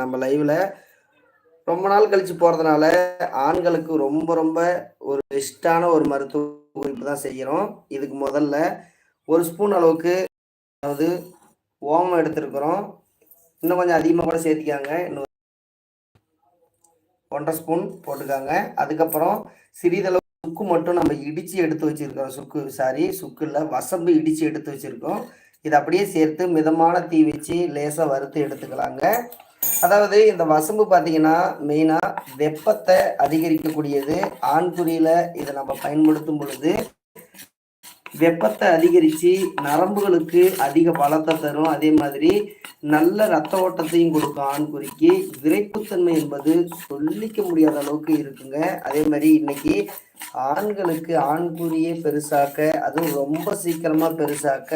நம்ம லைவில் ரொம்ப நாள் கழித்து போகிறதுனால ஆண்களுக்கு ரொம்ப ரொம்ப ஒரு பெஸ்ட்டான ஒரு மருத்துவ குறிப்பு தான் செய்கிறோம் இதுக்கு முதல்ல ஒரு ஸ்பூன் அளவுக்கு அதாவது ஓமம் எடுத்துருக்குறோம். இன்னும் கொஞ்சம் அதிகமாக கூட சேர்த்திக்காங்க. இன்னும் ஒன்றரை ஸ்பூன் போட்டுக்காங்க அதுக்கப்புறம் சிறிதளவு சுக்கு மட்டும் நம்ம இடித்து எடுத்து வச்சுருக்கோம் சுக்கு சாரி சுக்கு வசம்பு இடித்து எடுத்து வச்சுருக்கோம். இதை அப்படியே சேர்த்து மிதமான தீ வச்சு லேசாக வறுத்து எடுத்துக்கலாங்க. அதாவது இந்த வசம்பு பார்த்தீங்கன்னா மெயினாக வெப்பத்தை அதிகரிக்கக்கூடியது. ஆண்குறியில் இதை நம்ம பயன்படுத்தும் பொழுது வெப்பத்தை அதிகரித்து நரம்புகளுக்கு அதிக பலத்தை தரும். அதே மாதிரி நல்ல ரத்த ஓட்டத்தையும் கொடுக்கும் ஆண்குறிக்கு. விரைப்புத்தன்மை என்பது சொல்லிக்க முடியாத அளவுக்கு இருக்குங்க. அதே மாதிரி இன்னைக்கு ஆண்களுக்கு ஆண்குறியே பெருசாக்க அதுவும் ரொம்ப சீக்கிரமா பெருசாக்க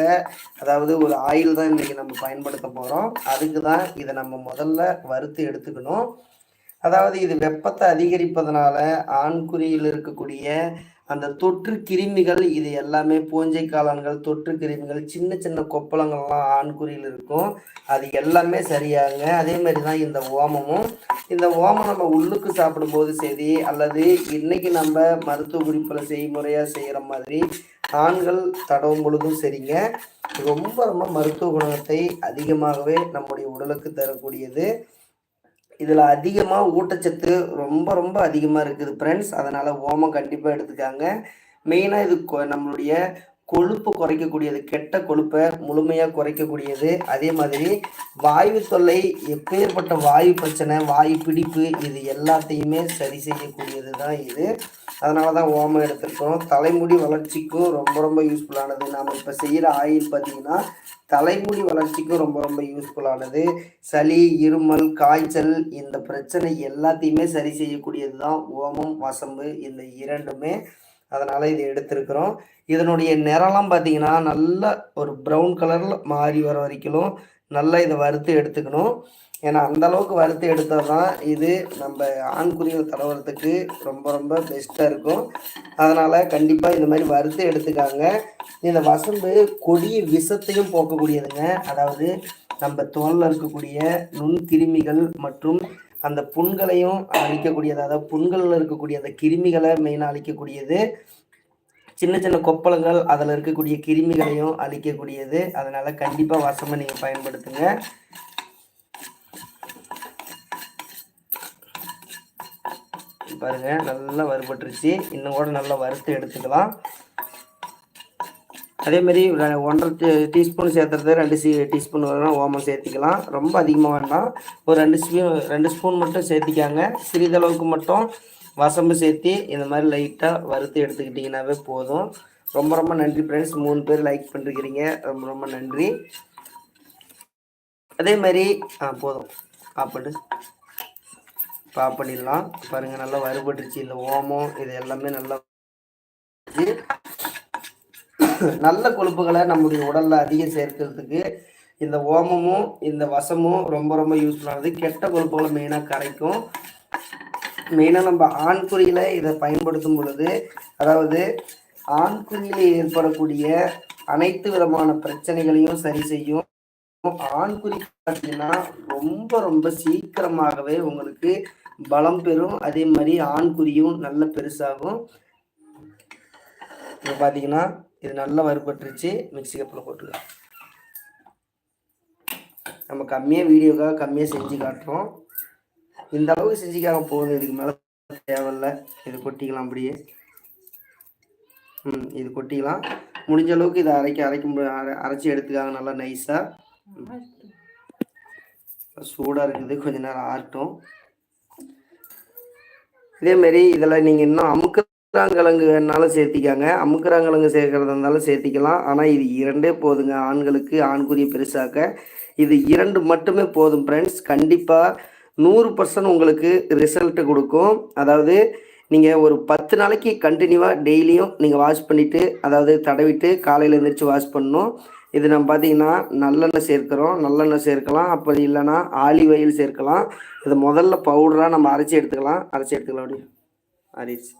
அதாவது ஒரு ஆயில் தான் இன்னைக்கு நம்ம பயன்படுத்த போறோம். அதுக்கு தான் இதை நம்ம முதல்ல வறுத்து எடுத்துக்கணும். அதாவது இது வெப்பத்தை அதிகரிப்பதனால ஆண்குறியில் இருக்கக்கூடிய அந்த தொற்று கிருமிகள் இது எல்லாமே பூஞ்சை காளான்கள் தொற்று கிருமிகள் சின்ன சின்ன கொப்பளங்கள்லாம் ஆண்குறியில் இருக்கும். அது எல்லாமே சரியாகுங்க. அதே மாதிரி தான் இந்த ஓமமும். இந்த ஓமம் நம்ம உள்ளுக்கு சாப்பிடும்போது சரி அல்லது இன்னைக்கு நம்ம மருத்துவ குறிப்பில் செய்முறையாக செய்கிற மாதிரி ஆண்கள் தடவும் பொழுதும் சரிங்க. ரொம்ப ரொம்ப மருத்துவ குணத்தை அதிகமாகவே நம்முடைய உடலுக்கு தரக்கூடியது. இதில் அதிகமாக ஊட்டச்சத்து ரொம்ப ரொம்ப அதிகமாக இருக்குது ஃப்ரெண்ட்ஸ் அதனால் ஓமம் கண்டிப்பாக எடுத்துக்காங்க. மெயினாக இது நம்மளுடைய கொழுப்பு குறைக்கக்கூடியது கெட்ட கொழுப்பை முழுமையாக குறைக்கக்கூடியது. அதே மாதிரி வாயு தொல்லை எப்பேற்பட்ட வாயு பிரச்சனை வாயு பிடிப்பு இது எல்லாத்தையுமே சரி செய்யக்கூடியது தான் இது. அதனால தான் ஓமம் எடுத்திருக்கோம் தலைமுடி வளர்ச்சிக்கும் ரொம்ப ரொம்ப யூஸ்ஃபுல்லானது நாம் இப்போ செய்கிற ஆயில் பார்த்தீங்கன்னா தலைமுடி வளர்ச்சிக்கும் ரொம்ப ரொம்ப யூஸ்ஃபுல்லானது சளி இருமல் காய்ச்சல் இந்த பிரச்சனை எல்லாத்தையுமே சரி செய்யக்கூடியது தான் ஓமம் வசம்பு இந்த இரண்டுமே அதனால் இது எடுத்திருக்கிறோம். இதனுடைய நிறம்லாம் பார்த்தீங்கன்னா நல்ல ஒரு ப்ரௌன் கலரில் மாறி வர வரைக்கும் நல்லா இதை வறுத்து எடுத்துக்கணும். ஏன்னா அந்த அளவுக்கு வறுத்து எடுத்தால் தான் இது நம்ம ஆண்குறிகள் தடவுறதுக்கு ரொம்ப ரொம்ப பெஸ்ட்டாக இருக்கும். அதனால் கண்டிப்பாக இந்த மாதிரி வறுத்து எடுத்துக்காங்க. இந்த வசம்பு கொடிய விஷத்தையும் போக்கக்கூடியதுங்க. அதாவது நம்ம தோலில் இருக்கக்கூடிய நுண்கிருமிகள் மற்றும் அந்த புண்களையும் அழிக்கக்கூடியது அதாவது புண்களில் இருக்கக்கூடிய அந்த கிருமிகளை மெயினாக அழிக்கக்கூடியது. சின்ன சின்ன கொப்பளங்கள் அதில் இருக்கக்கூடிய கிருமிகளையும் அழிக்கக்கூடியது. அதனால் கண்டிப்பாக வசமை நீங்கள் பயன்படுத்துங்க. பாருங்கள் நல்லா வறுபட்டுருச்சு. இன்னும் கூட நல்லா வறுத்து எடுத்துக்கலாம். அதே மாதிரி ஒன்றரை டீஸ்பூன் சேர்த்துறது ரெண்டு சி டீஸ்பூன் வேணால் ஓமம் சேர்த்திக்கலாம். ரொம்ப அதிகமாக வேண்டாம். ஒரு ரெண்டு ஸ்பூன் ரெண்டு ஸ்பூன் மட்டும் சேர்த்திக்காங்க. சிறிதளவுக்கு மட்டும் வசம்பு சேர்த்து இந்த மாதிரி லைட்டாக வறுத்து எடுத்துக்கிட்டிங்கனாவே போதும். ரொம்ப ரொம்ப நன்றி ஃப்ரெண்ட்ஸ் மூணு பேர் லைக் பண்ணிருக்கிறீங்க ரொம்ப ரொம்ப நன்றி. அதே மாதிரி ஆ போதும். ஆஃப் பாப் பண்ணிடலாம். பாருங்கள் நல்லா வறுபட்டுருச்சு. இந்த ஓமம் இது எல்லாமே நல்லா நல்ல கொழுப்புகளை நம்முடைய உடலில் அதிகம் சேர்க்கறதுக்கு இந்த ஓமமும் இந்த வசமும் ரொம்ப ரொம்ப யூஸ்ஃபுல்லானது கெட்ட கொழுப்புகளை மெயினாக கரைக்கும். மெயினாக நம்ம ஆண்குறியில் இதை பயன்படுத்தும் பொழுது அதாவது ஆண்குறியில் ஏற்படக்கூடிய அனைத்து விதமான பிரச்சனைகளையும் சரி செய்யும். ஆண்குறி பார்த்தீங்கன்னா ரொம்ப ரொம்ப சீக்கிரமாகவே உங்களுக்கு பலம் பெறும். அதே மாதிரி ஆண்குறியும் நல்ல பெருசாகும். இப்போ பார்த்தீங்கன்னா இது நல்லா வறுபட்டுருச்சு. மிக்சி கப்பில் போட்டுக்கலாம். நம்ம கம்மியாக வீடியோக்காக கம்மியாக செஞ்சு காட்டுறோம். இந்த அளவுக்கு செஞ்சுக்காக போதும் இதுக்கு மேலே தேவையில்லை. இது கொட்டிக்கலாம் அப்படியே. ம் இது கொட்டிக்கலாம். முடிஞ்ச அளவுக்கு இதை அரைக்க அரைக்கும் அரைச்சி எடுத்துக்காங்க. நல்லா நைஸாக சூடாக இருக்குது. கொஞ்ச நேரம் ஆகட்டும் இதேமாரி இதில் நீங்கள் இன்னும் அமுக்குறாங்கிழங்கு வேணாலும் சேர்த்திக்காங்க. அமுக்குறாங்கிழங்கு சேர்க்கறதா இருந்தாலும் சேர்த்திக்கலாம். ஆனால் இது இரண்டே போதுங்க. ஆண்களுக்கு ஆண்குறியை பெருசாக்க இது இரண்டு மட்டுமே போதும் ஃப்ரெண்ட்ஸ் கண்டிப்பாக நூறு பர்சன்ட் உங்களுக்கு ரிசல்ட்டு கொடுக்கும். அதாவது நீங்கள் ஒரு பத்து நாளைக்கு கண்டினியூவாக டெய்லியும் நீங்கள் வாஷ் பண்ணிவிட்டு அதாவது தடவிட்டு காலையில் எழுந்திரிச்சு வாஷ் பண்ணணும். இது நம்ம பார்த்தீங்கன்னா நல்லெண்ணெய் சேர்க்குறோம். நல்லெண்ணெய் சேர்க்கலாம். அப்படி இல்லைன்னா ஆலிவ் ஆயில் சேர்க்கலாம். இது முதல்ல பவுடராக நம்ம அரைச்சி எடுத்துக்கலாம். அரைச்சி எடுத்துக்கலாம் அப்படி அரைச்சி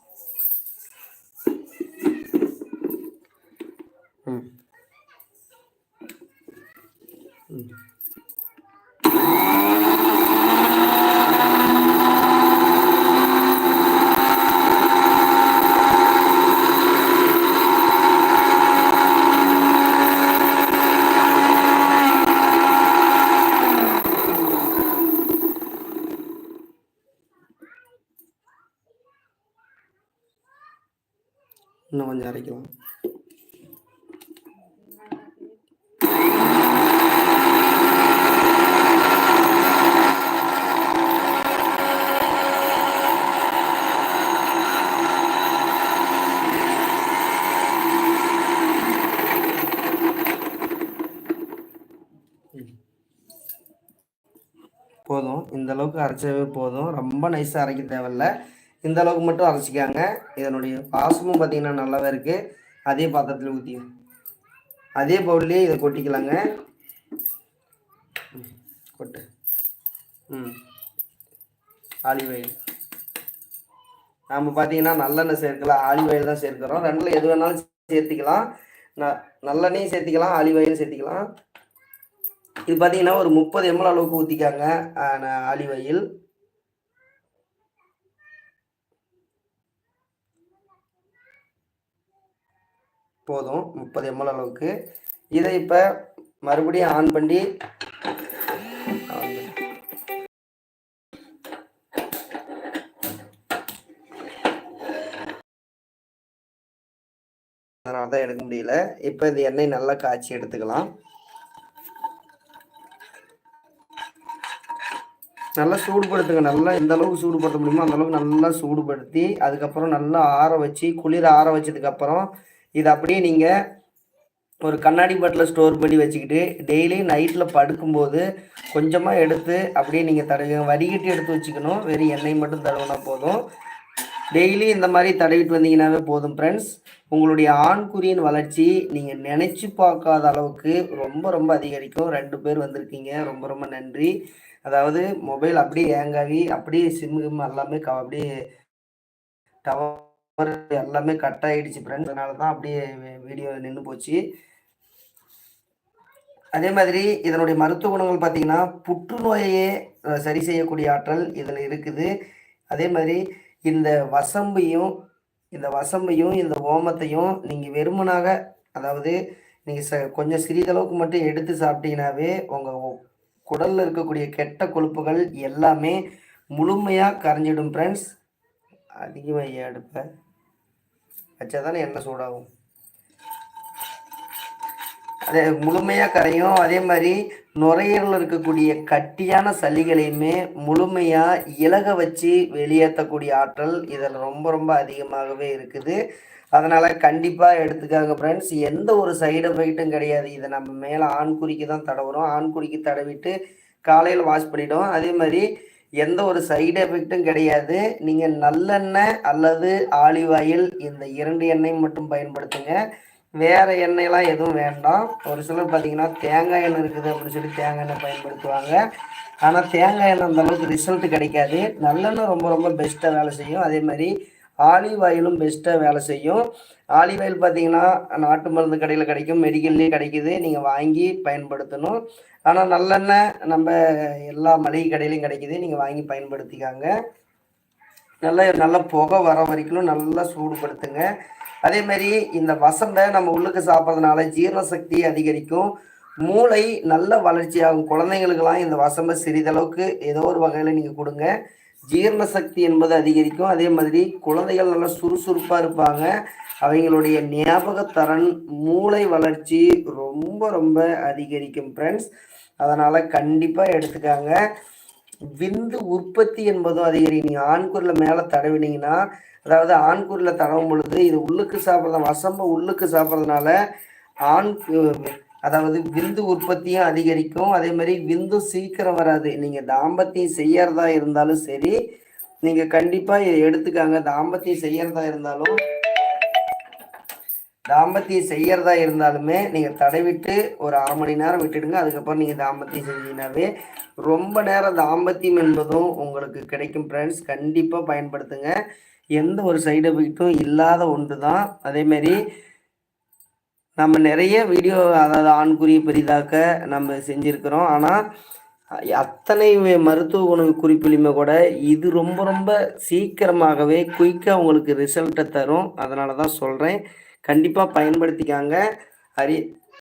இன்னும் கொஞ்சம் அரைக்கலாம் போதும். இந்த அளவுக்கு அரைச்சவே போதும். ரொம்ப நைஸாக அரைக்க தேவையில்ல. இந்த அளவுக்கு மட்டும் அரைச்சிக்காங்க. இதனுடைய பாசமும் பார்த்திங்கன்னா நல்லாவே இருக்குது அதே பாத்திரத்தில் ஊற்றி அதே பவுல்லையே இதை கொட்டிக்கலாங்க. கொட்டு. ம் ஆலிவ் ஆயில் நம்ம பார்த்தீங்கன்னா நல்லெண்ணெய் சேர்க்கலாம் ஆலிவ் ஆயில் தான் சேர்க்கிறோம். ரெண்டில் எது வேணாலும் சேர்த்திக்கலாம். ந நல்லெண்ணையும் சேர்த்திக்கலாம் ஆலிவ் ஆயிலும் சேர்த்திக்கலாம். இது பார்த்தீங்கன்னா ஒரு முப்பது எம்எல் அளவுக்கு ஊற்றிக்காங்க ஆலிவ் போதும் முப்பது எம்எல் அளவுக்கு. இதை இப்போ மறுபடியும் ஆன் பண்ணி. அதனால தான் எடுக்க முடியல. இப்போ இந்த எண்ணெய் நல்லா காய்ச்சி எடுத்துக்கலாம். நல்லா சூடுபடுத்துங்க. நல்லா எந்த அளவுக்கு சூடுபடுத்த முடியுமோ அந்த அளவுக்கு நல்லா சூடுபடுத்தி அதுக்கப்புறம் நல்லா ஆற வச்சு குளிர ஆற வச்சதுக்கப்புறம் இது அப்படியே நீங்கள் ஒரு கண்ணாடி பாட்டில் ஸ்டோர் பண்ணி வச்சுக்கிட்டு டெய்லி நைட்டில் படுக்கும்போது கொஞ்சமாக எடுத்து அப்படியே நீங்கள் தடவி வடிகட்டி எடுத்து வச்சுக்கணும். வெறும் எண்ணெய் மட்டும் தடவினா போதும். டெய்லி இந்த மாதிரி தடவிட்டு வந்தீங்கன்னாவே போதும் ஃப்ரெண்ட்ஸ் உங்களுடைய ஆண்குறியின் வளர்ச்சி நீங்கள் நினச்சி பார்க்காத அளவுக்கு ரொம்ப ரொம்ப அதிகரிக்கும். ரெண்டு பேர் வந்திருக்கீங்க. ரொம்ப ரொம்ப நன்றி. அதாவது மொபைல் அப்படியே ஏங்காகி அப்படியே சிம்மு கிம் எல்லாமே க அப்படியே டவர் எல்லாமே கட் ஆகிடுச்சு ஃப்ரெண்ட்ஸ் அதனால தான் அப்படியே வீடியோ நின்று போச்சு. அதே மாதிரி இதனுடைய மருத்துவ குணங்கள் பார்த்தீங்கன்னா புற்றுநோயையே சரி செய்யக்கூடிய ஆற்றல் இதில் இருக்குது. அதே மாதிரி இந்த வசம்பையும் இந்த வசம்பையும் இந்த ஓமத்தையும் நீங்கள் வெறுமனாக அதாவது நீங்கள் ச கொஞ்சம் சிறிதளவுக்கு மட்டும் எடுத்து சாப்பிட்டீங்கன்னாவே உங்கள் குடலில் இருக்கக்கூடிய கெட்ட கொழுப்புகள் எல்லாமே முழுமையாக கரைஞ்சிடும் ஃப்ரெண்ட்ஸ் அதிகமாக எடுப்பேன் வச்சா தானே எண்ணெய் சூடாகும். அதே முழுமையாக கரையும். அதே மாதிரி நுரையீரலில் இருக்கக்கூடிய கட்டியான சளிகளையுமே முழுமையாக இலக வச்சு வெளியேற்றக்கூடிய ஆற்றல் இதில் ரொம்ப ரொம்ப அதிகமாகவே இருக்குது. அதனால் கண்டிப்பாக எடுத்துக்காங்க ஃப்ரெண்ட்ஸ் எந்த ஒரு சைடு எஃபெக்ட்டும் கிடையாது. இதை நம்ம மேலே ஆண்குறிக்கு தான் தடவுறோம் ஆண்குறிக்கு தடவிட்டு காலையில் வாஷ் பண்ணிடும் அதே மாதிரி எந்த ஒரு சைடு எஃபெக்ட்டும் கிடையாது. நீங்கள் நல்லெண்ணெய் அல்லது ஆலிவ் ஆயில் இந்த இரண்டு எண்ணெய் மட்டும் பயன்படுத்துங்க. வேறு எண்ணெயெல்லாம் எதுவும் வேண்டாம். ஒரு சிலர் பார்த்தீங்கன்னா தேங்காய் எண்ணெய் இருக்குது அப்படின்னு சொல்லி தேங்காய் எண்ணெய் பயன்படுத்துவாங்க. ஆனால் தேங்காய் எண்ணெய் அந்த அளவுக்கு ரிசல்ட் கிடைக்காது. நல்லெண்ணெய் ரொம்ப ரொம்ப பெஸ்ட்டாக வேலை செய்யும். அதே மாதிரி ஆலிவ் ஆயிலும் பெஸ்ட்டாக வேலை செய்யும். ஆலிவ் ஆயில் பார்த்தீங்கன்னா நாட்டு மருந்து கடையில் கிடைக்கும். மெடிக்கல்லையும் கிடைக்குது. நீங்கள் வாங்கி பயன்படுத்தணும். ஆனால் நல்லெண்ணெய் நம்ம எல்லா மளிகை கடையிலையும் கிடைக்குது. நீங்கள் வாங்கி பயன்படுத்திக்காங்க. நல்லா நல்ல புகை வர வரைக்கும் நல்லா சூடுபடுத்துங்க. அதே மாதிரி இந்த வசம்பை நம்ம உள்ளுக்கு சாப்பிட்றதுனால ஜீரண சக்தி அதிகரிக்கும். மூளை நல்ல வளர்ச்சியாகும். குழந்தைங்களுக்கெல்லாம் இந்த வசம்பை சிறிதளவுக்கு ஏதோ ஒரு வகையில் நீங்கள் கொடுங்க. ஜீரண சக்தி என்பது அதிகரிக்கும். அதே மாதிரி குழந்தைகள் நல்லா சுறுசுறுப்பாக இருப்பாங்க. அவங்களுடைய ஞாபகத்தரன் மூளை வளர்ச்சி ரொம்ப ரொம்ப அதிகரிக்கும் ஃப்ரெண்ட்ஸ் அதனால் கண்டிப்பாக எடுத்துக்காங்க. விந்து உற்பத்தி என்பதும் அதிகரிக்கும் நீங்கள் ஆண்குறில் மேலே தடவினீங்கன்னா அதாவது ஆண்குறில் தடவும் பொழுது இது உள்ளுக்கு சாப்பிட்றத வசம்ப உள்ளுக்கு சாப்பிட்றதுனால ஆண் அதாவது விந்து உற்பத்தியும் அதிகரிக்கும். அதே மாதிரி விந்து சீக்கிரம் வராது. நீங்கள் தாம்பத்தியம் செய்யறதா இருந்தாலும் சரி நீங்கள் கண்டிப்பாக இதை எடுத்துக்காங்க. தாம்பத்தியம் செய்யறதா இருந்தாலும் தாம்பத்தியம் செய்யறதா இருந்தாலுமே நீங்கள் தடைவிட்டு ஒரு அரை மணி நேரம் விட்டுடுங்க. அதுக்கப்புறம் நீங்கள் தாம்பத்தியம் செஞ்சீங்கன்னாவே ரொம்ப நேரம் தாம்பத்தியம் என்பதும் உங்களுக்கு கிடைக்கும் ஃப்ரெண்ட்ஸ் கண்டிப்பாக பயன்படுத்துங்க. எந்த ஒரு சைடு எஃபெக்ட்டும் இல்லாத ஒன்று தான் அதேமாரி நம்ம நிறைய வீடியோ அதாவது ஆண்குறி பெரிதாக்க நம்ம செஞ்சுருக்கிறோம். ஆனால் அத்தனை மருத்துவ குண குறிப்பிலுமே கூட இது ரொம்ப ரொம்ப சீக்கிரமாகவே குயிக்காக உங்களுக்கு ரிசல்ட்டை தரும். அதனால தான் சொல்கிறேன் கண்டிப்பாக பயன்படுத்திக்காங்க. ஹரி